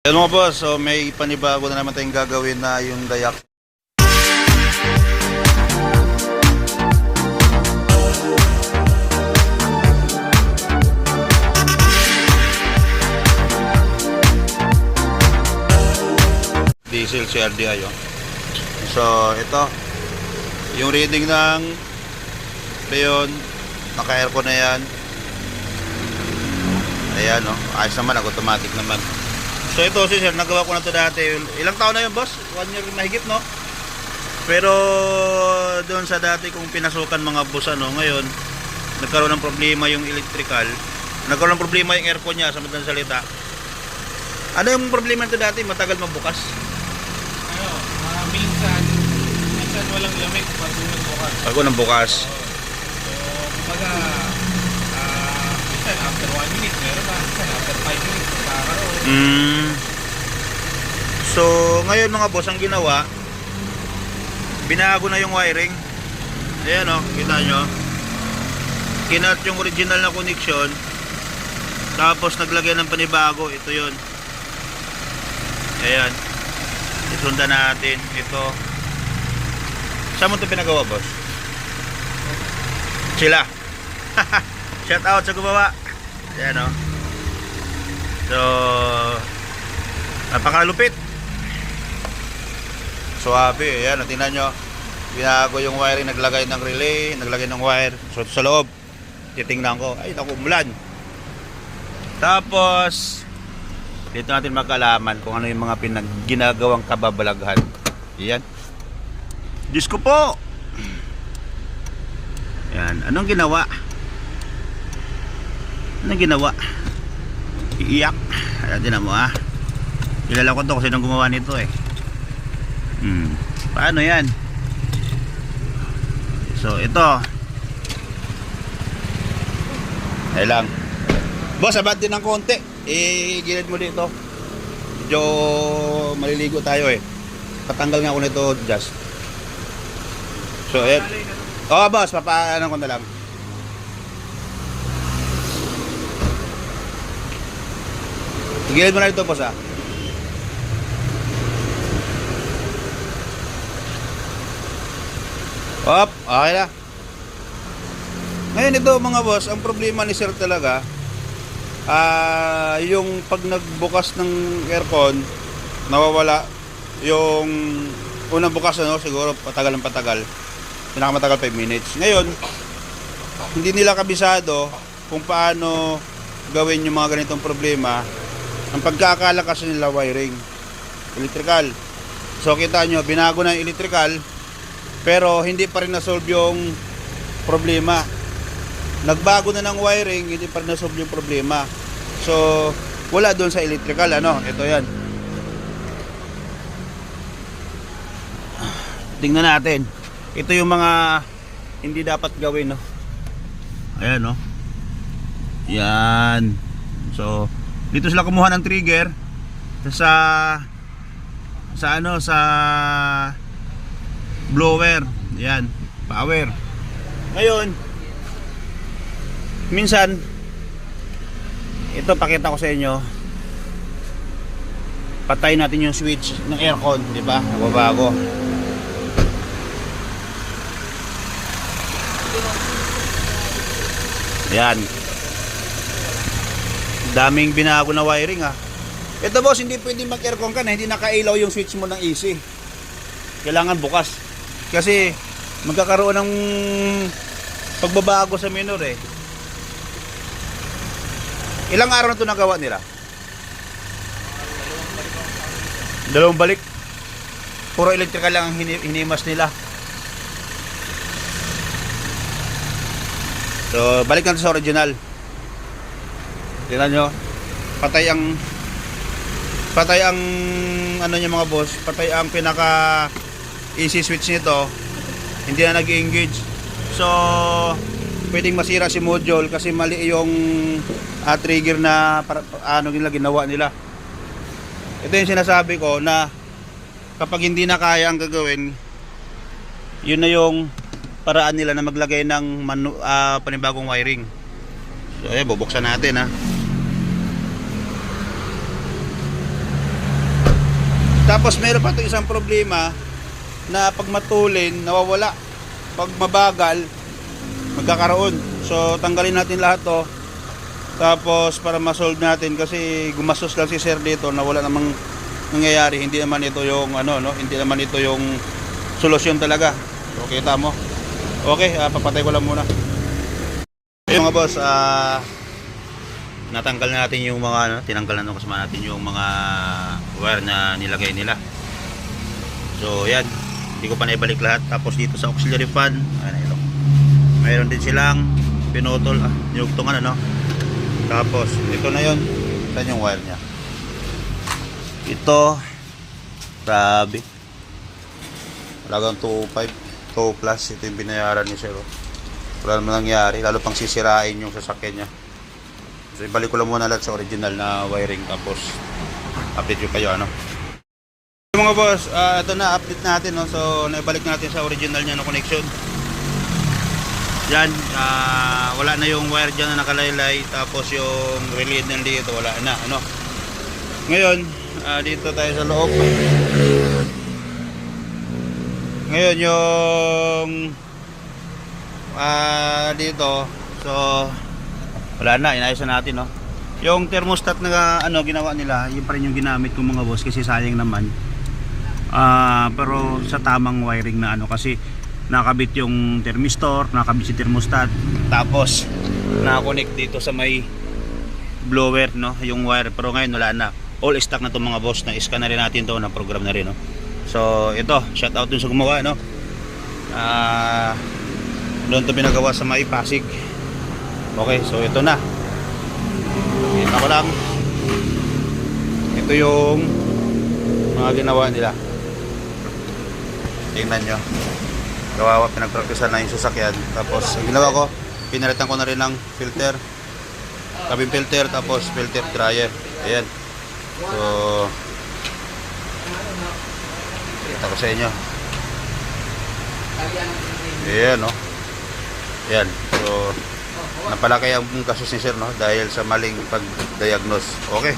Hello mga boss, so may panibago na naman tayong gagawin na yung dayak. Diesel CRDI oh. So ito, yung reading ng leon, naka-aircon na yan. Ayan oh, ayos naman, automatic naman. So ito si sir, nagawa ko na to dati. Ilang taon na yun boss? One year mahigit no? Pero doon sa dati kong pinasukan mga boss ano, ngayon nagkaroon ng problema yung electrical. Nagkaroon ng problema yung aircon niya sa madalang salita. Ano yung problema nito dati? Matagal mabukas. ano, ah, minsan, minsan walang lamig pag nagbukas. Bago nang bukas. So, kumbaga, ah, minsan after 1 minute, meron ba? Minsan after 5 minutes, magkakaroon. Mm. So, ngayon mga boss, ang ginawa, binago na yung wiring. Ayan o, kita nyo. Kinat yung original na connection. Tapos naglagay ng panibago. Ito yun. Ayan. Isundan natin. Ito. Saan mo ito pinagawa, boss? Sila. Shout out sa gumawa. Ayan o. So, napakalupit. Suwabe, ayan, tingnan nyo. Binago yung wiring, naglagay ng relay, naglagay ng wire. So, sa loob, titingnan ko, ay, naku, umulan. Tapos, dito natin magkalaman kung ano yung mga pinag ginagawang kababalaghan. Yan. Diyos ko po! Yan, anong ginawa? Anong ginawa? Iiyak. Ayan din mo ah. Kilala ko to kasi nung gumawa nito eh. Hmm. Paano yan? So ito. Ay lang. Boss, abad din ng konti. I-gilid mo dito. Medyo maliligo tayo eh. Patanggal nga ako nito just. So, ayan. Oh, boss, papaano ko na lang. Gilid mo na dito, boss ah. Op, okay na. Ngayon ito mga boss, ang problema ni sir talaga, ah yung pag nagbukas ng aircon, nawawala yung unang bukas ano, siguro patagal ng patagal. Pinakamatagal 5 minutes. Ngayon, hindi nila kabisado kung paano gawin yung mga ganitong problema ang pagkakala kasi nila wiring. Electrical. So kita nyo binago na yung electrical pero hindi pa rin na-solve yung problema. Nagbago na ng wiring hindi pa rin na-solve yung problema. So wala doon sa electrical ano? Ito yan. Tingnan natin. Ito yung mga hindi dapat gawin no? Ayan no? Yan. So dito sila kumuha ng trigger. Sa sa ano sa blower. Yan power. Ngayon minsan ito pakita ko sa inyo. Patay natin yung switch ng aircon di ba? Nababago. Yan daming binago na wiring ah. Ito boss hindi pwedeng mag aircon ka na hindi nakailaw yung switch mo ng AC kailangan bukas. Kasi magkakaroon ng pagbabago sa minor eh. Ilang araw na ito nagawa nila? Dalawang balik. Puro electrical lang ang hini- hinimas nila. So balik natin sa original tingnan nyo. Patay ang patay ang ano niya mga boss patay ang pinaka AC switch nito. Hindi na nag-engage. So pwedeng masira si module kasi mali yung ah, trigger na para, ano nila ginawa nila. Ito yung sinasabi ko na kapag hindi na kaya ang gagawin yun na yung paraan nila na maglagay ng manu, ah, panibagong wiring. So ayan bubuksan natin ha Tapos meron pa ito isang problema na pag matulin, nawawala. Pag mabagal, magkakaroon. So tanggalin natin lahat to. Tapos para ma-solve natin kasi gumastos lang si sir dito na wala namang nangyayari. Hindi naman ito yung ano no, hindi naman ito yung solusyon talaga. So kita mo. Okay, ah, papatay ko lang muna. Yung mga boss, ah natanggal na natin yung mga ano, tinanggal na nung kasama natin yung mga wire na nilagay nila. So yan, hindi ko pa naibalik lahat. Tapos dito sa auxiliary fan, ayan ito. Mayroon din silang pinutol, ah, nilugtungan ano. Tapos ito na yon, saan yung wire niya? Ito, grabe. Talagang 2.5, 2 plus, ito yung binayaran ni Sir. oh. Wala naman nangyari, lalo pang sisirain yung sasakyan niya. So ibalik ko lang muna lahat sa original na wiring tapos update ko kayo ano. So, mga boss, ah, ito na update natin no. So naibalik natin sa original niya na connection. Yan, ah, wala na yung wire dyan na nakalaylay tapos yung relay ng dito wala na ano. Ngayon, ah, dito tayo sa loob. Ngayon yung ah dito so wala na, inayos na natin, no? Yung thermostat na ano ginawa nila, yun pa rin yung ginamit ko mga boss kasi sayang naman. Ah, pero sa tamang wiring na ano kasi nakabit yung thermistor, nakabit si thermostat, tapos nakakonect dito sa may blower, no? Yung wire, pero ngayon wala na. All stock na to mga boss, na scan na rin natin to, na program na rin, no? So, ito, shout out dun sa gumawa, no? Ah, doon to pinagawa sa may Pasig. Okay, so ito na. Kita ko lang. Ito yung mga ginawa nila. Tingnan nyo. Gawawa, pinagpraktisan na yung sasakyan. Tapos, ang ginawa ko, pinalitan ko na rin ng filter. Cabin filter, tapos filter dryer. Ayan. So, kita ko sa inyo. Ayan, no? Ayan. So, napalaki ang kasus ni sir, no? Dahil sa maling pag-diagnose. Okay.